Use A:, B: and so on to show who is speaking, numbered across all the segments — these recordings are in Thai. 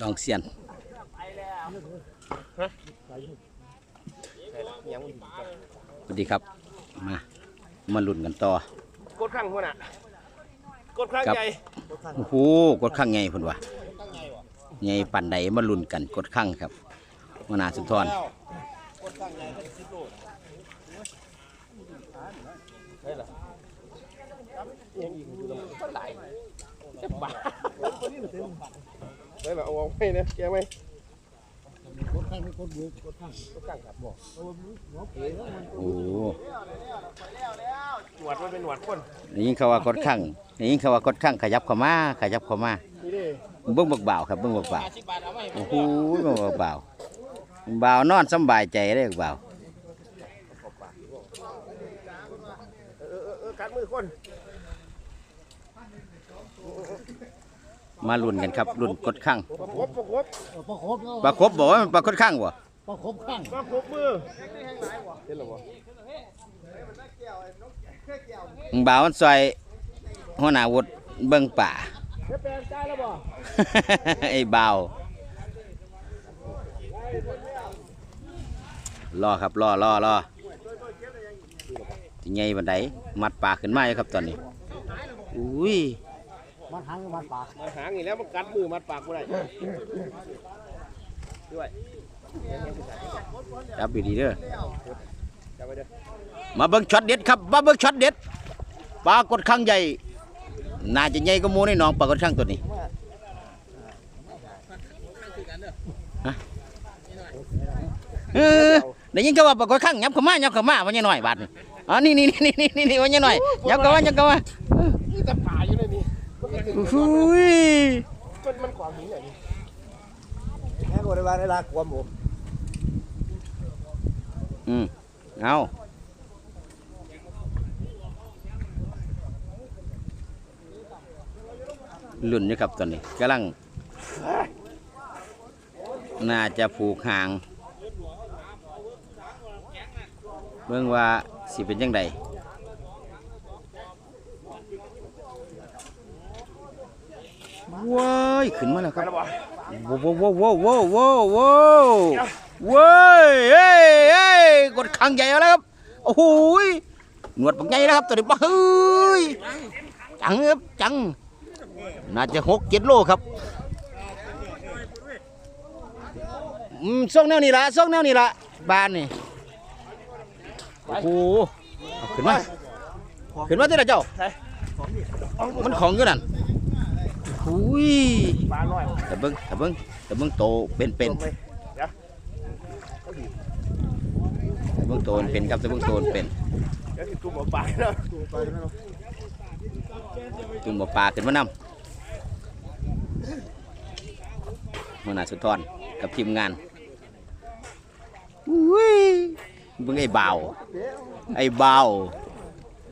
A: สองเสียน
B: ยัง
A: สวัสดีครับ มา มาลุ้นกันต่อ ก
B: ดข้างหัวน่ะ กดข้าง
A: ครับ
B: ใหญ่
A: โอ้โห กดข้างไงพุ่นวะไงปันใดมาลุ้นกัน กดข้างครับมนาสุนทร
B: ยังอีกอยู่แล้วมันไหลจะบ้าได้ละเอาออกไปนะแกไหมกดข้างนี่กดมือกดข้างกดข้างครับบอก
A: โอ้
B: หนวดมันเป็นหนวดคน
A: ได้ยินเขาว่ากดข้างได้ยินเขาว่ากดข้างขยับเข้ามาขยับเข้ามา
B: นี่เด้
A: เบิ้งบักบ่าวครับเบิ้งบักบ่าวโอ้โหเบิ้งบักบ่าวบ่าวนอนสำบายใจเลยบักบ่าว
B: เออเออเออกัดมือคน
A: มาลุ้นกันครับลุ้นกดข้าง
B: ประคบประคบ
C: ประคบแล้ว
A: ปลาครบบอกว่ามันปลากดข้างบ่
C: ประคบข้าง
B: ประคบมือเห็นหรอวะ
A: บ่าวมันซอยหัวหน้าวุฒิเบิ่งป่า
B: เฮ้ยแปลงใจแล้วบ่
A: ไอ้บ่าวรอครับรอรอรอที่ไงบันไดมัดปากขึ้นมาอยู่ครับตอนนี้อุ้ย
C: มันหางมันปาก
B: มันหางอีกแล้วมันกัดมือมัดปากกูได้ด้วย
A: จับดีๆเด้อ
B: จับไปเด้อ
A: มาเบิ่งช็อตเด็ดครับมาเบิ่งช็อตเด็ดปลากดข้างใหญ่น่าจะใหญ่ก็มูในหนองปลากดข้างตัวนี้ฮะเออได้ยินก็ว่าปลากดข้างยับเข้ามายับเข้ามาว่าหน่อยบาดนี่อ๋อนี่นี่นี่นี่นี่นี่ว่าหน่อยยับเข้ามายับเข้ามา
B: นี่แต่ป่าอยู่เลยนี่มันก็ถึง
A: อุ้ย
B: มันมันขวางหินอย่างนี้
C: แค่บริวารเวลากลัวหมู
A: อืมเอาลุ่นอยู่ครับตอนนี้กำลัง น่าจะผูกหาง เบิ่งว่าสิเป็นยังไงว้า ยขึ้นมาแล้วครับ
B: แล้วบ่
A: ว้าวว้าวว้าวว้าวว้าวว้าวว้ายเฮ้ยเฮ้ยกดขังใหญ่แล้วครับโอ้โหยหนวดปักใหญ่แล้วครับตัวนี้ปะเฮ้ยจังครับจังน่าจะหกเจ็ดโลครับอืมส่งแนวนี้ละส่งแนวนี้ละบ้านนี่โอ้โหเอาขึ้นมาขึ้นมาที่ละเจ้ามันของอยู่นั่น อุ้ย
B: ปลาน้อย
A: แต่เบิ้งแต่เบิ้งแต่เบิ้งโตเป็นเป็น
B: ลงไปเดี๋ยว
A: แต่เบิ้งโตเป็นครับแต่เบิ้งโตเป็น
B: เดี๋ยวสิตุ้มเอาปลาแล้ว
A: จุ่มบ่ปลาขึ้นมานำมนาสุนทรกับทีมงานอุ้ยเบิ้งไอ้บ่าวไอ้บ่าว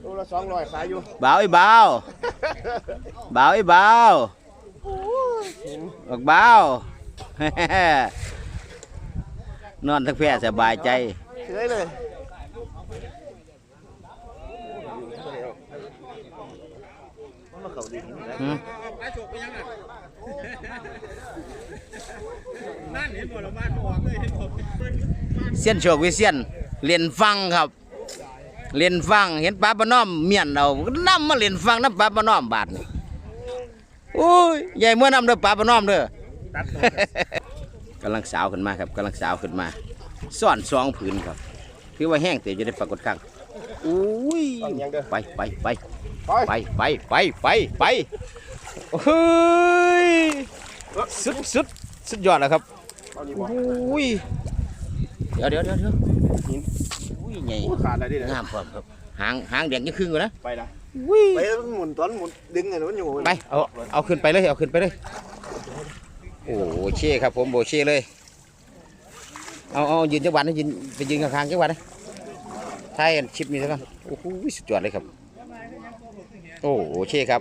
B: โลละสองร้อยขายอยู่
A: บ่าวไอ้บ่าวบ่าวไอ้บ่าว บอกบ่าวนอนทั้งแพร่สบายใจ
B: เฉยเลยเสี
A: ยนโชควิเสียนเรียนฟังครับ เรียนฟังเห็นปลาปน้อมเมียนเอานํมาเรียนฟังน้ำปลาปน้อมบาดนี่ อ้ยใหญ่เมื่อน้ำเด้อปลาปะน้อมเด้อ
B: ตัด
A: กำลังสาวขึ้นมาครับกำลังสาวขึ้นมาซ่อนสองผืนครับถือว่าแห้งเตะจะได้ปรากฏครั้งอุ้ย
B: ต้องยังเด้อ
A: ไปไปไป
B: ไป
A: ไปไปไปไปไปเฮ้ยสุดสุดสุดยอดแล้วครับ
B: เอานี่บ่
A: อุ้ยเดี๋ยวเดี๋ยวเดี๋ยวเดี๋ยวอุ้ยใหญ่
B: อู้ขาดอะไรดิเนี่ย
A: งามพร้อมครับ หางหางแดงยังครึ่งอยู่นะ
B: ไปละ
A: อุ้ย
C: ไปหมุนตอนหมุนดึงไงมันอยู่
A: ไปเอาเอาขึ้นไปเลยเอาขึ้นไปเลยโอ้โหเช่ครับผมโบเช่เลยเอาเอายืนจังหวัดนะยืนไปยืนข้างๆจังหวัดนะท้ายชิปนี้ซะก่อนโอ้โหสุดยอดเลยครับ โอ้โหเช่ครับ